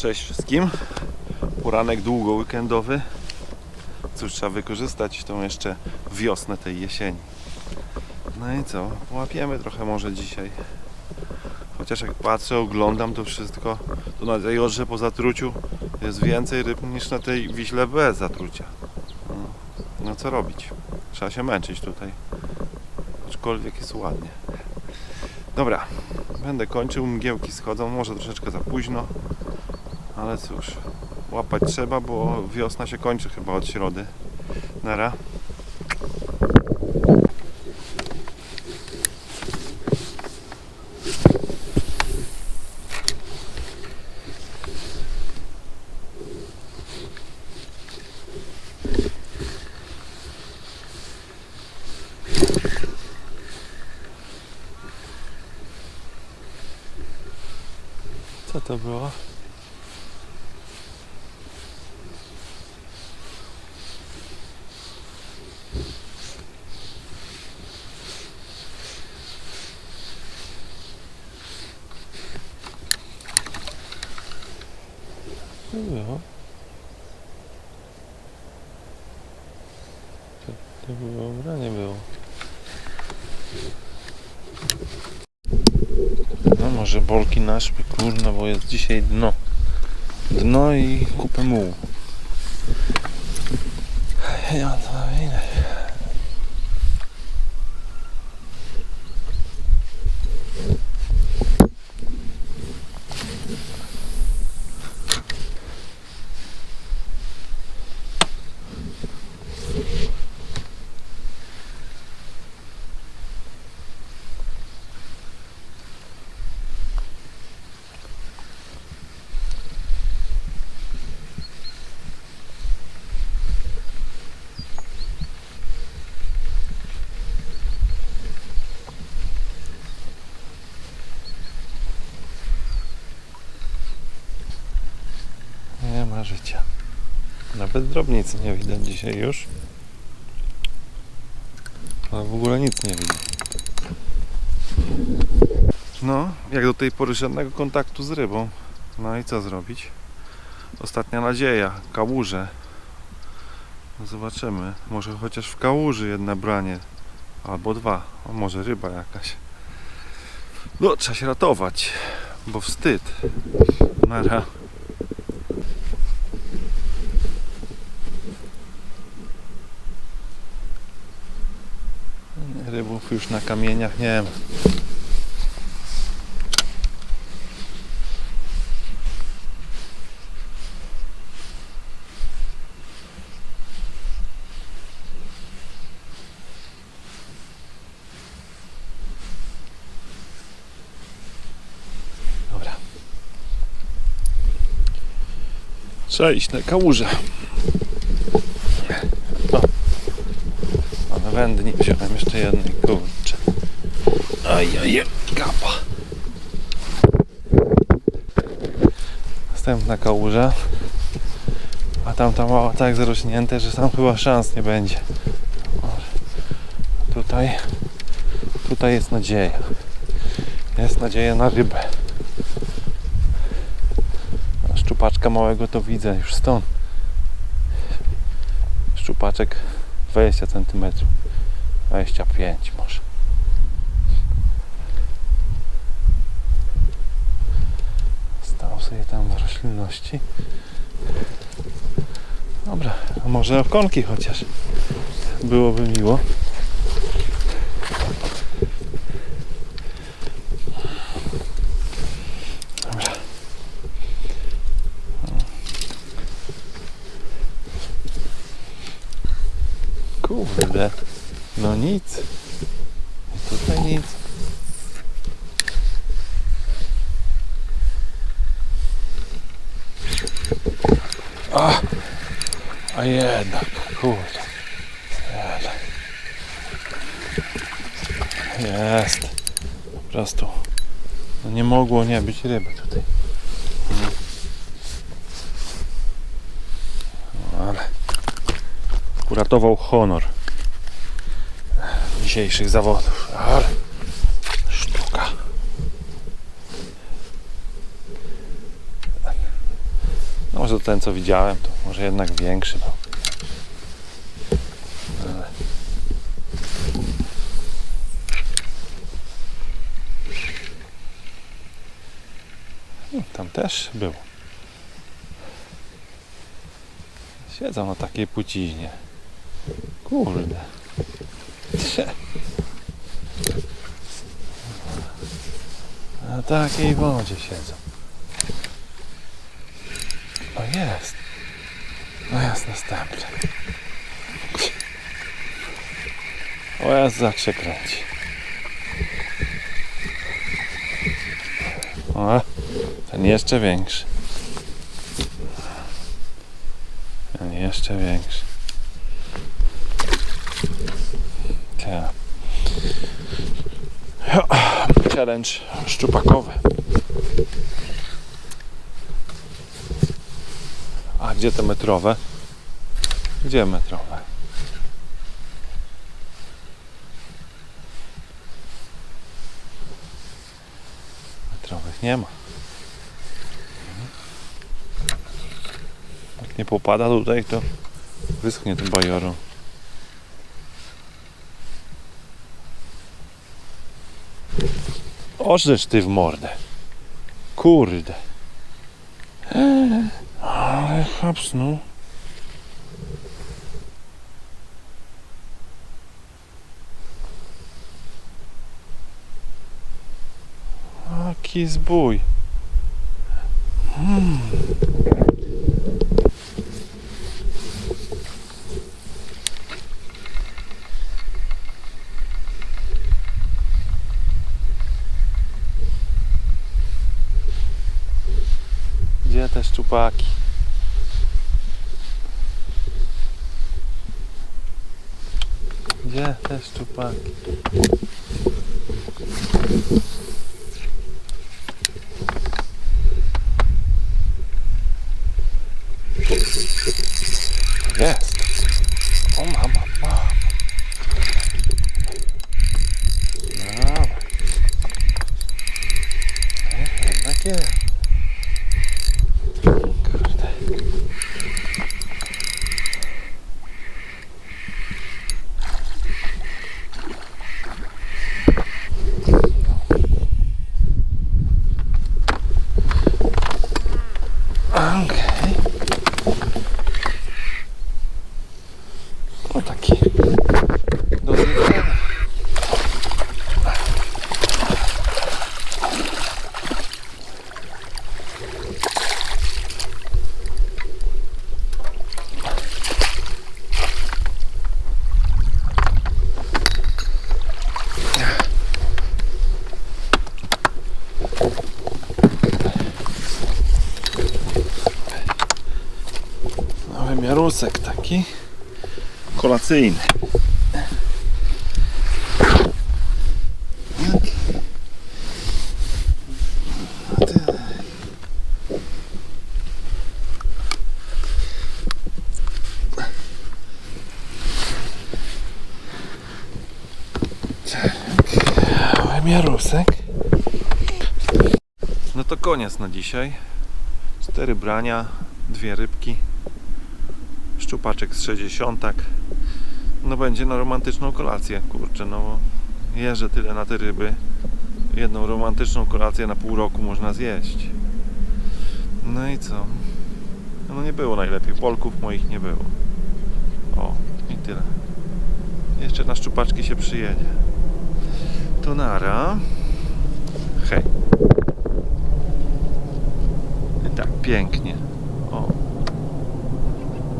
Cześć wszystkim. Poranek długo weekendowy. Cóż, trzeba wykorzystać tą jeszcze wiosnę tej jesieni. No i co? Łapiemy trochę może dzisiaj. Chociaż jak patrzę, oglądam to wszystko, to na tej Odrze po zatruciu jest więcej ryb niż na tej Wiśle bez zatrucia. No, no co robić? Trzeba się męczyć tutaj. Aczkolwiek jest ładnie. Dobra, będę kończył, mgiełki schodzą, może troszeczkę za późno, ale cóż, łapać trzeba, bo wiosna się kończy chyba od środy. Nara. Co to było? To było? Co to było? Ubranie było. No może bolki na szpy, kurno, bo jest dzisiaj dno. Dno i kupę mułu. Ja to. Nie ma życia. Nawet drobnicy nie widać dzisiaj już. A w ogóle nic nie widać. No, jak do tej pory żadnego kontaktu z rybą. No i co zrobić? Ostatnia nadzieja, kałuże. No Zobaczymy. Może chociaż w kałuży jedno branie. Albo dwa. A może ryba jakaś. No, trzeba się ratować. Bo wstyd. Nara. Rybów już na kamieniach nie ma. Dobra. Trzeba iść na kałużę. Nie wziąłem jeszcze jednej, kurczę. Ajaj, kapa. Następna kałuża. A tamta mała tak zarośnięte, że tam chyba szans nie będzie. Tutaj, tutaj jest nadzieja. Jest nadzieja na rybę. A szczupaczka małego to widzę już stąd. Szczupaczek 20 cm. 25 może. Stał sobie tam w roślinności. Dobra, może okonki chociaż. Byłoby miło. Dobra. Kurde. No nic. I Tutaj nic. A, a jednak, kurde. Jest. Po prostu. No nie mogło nie być ryby tutaj. No ale uratował honor dzisiejszych zawodów. Sztuka. Może ten co widziałem, to może jednak większy był. No, Tam też był. Siedzą na takiej płciźnie. Kurde. Na takiej wodzie siedzą. O jest. O jest następny. O jest jak się kręci. O, ten jeszcze większy. Ten jeszcze większy. Tak. Challenge szczupakowy. A gdzie te metrowe? Gdzie metrowe? Metrowych nie ma. Jak nie popada tutaj, to wyschnie tym bajorą. Ożesz ty w mordę. Kurde. Ale hapsnął. Jaki zbój. Hmm. Gdzie te szczupaki? Gdzie te szczupaki? Jest. O mama, mama. Dobra. No, Jednak jest. Kurde. Okej. No taki do zjedzenia. Miarusek taki kolacyjny. Mały miarusek. No to koniec na dzisiaj. Cztery brania, dwie rybki szczupaczek z 60. No będzie na romantyczną kolację, kurczę, no jeżdżę tyle na te ryby. Jedną romantyczną kolację na pół roku można zjeść. No i co? No nie było najlepiej, Polków moich nie było. O, i tyle. Jeszcze na szczupaczki się przyjedzie. To nara. Hej. Tak, pięknie.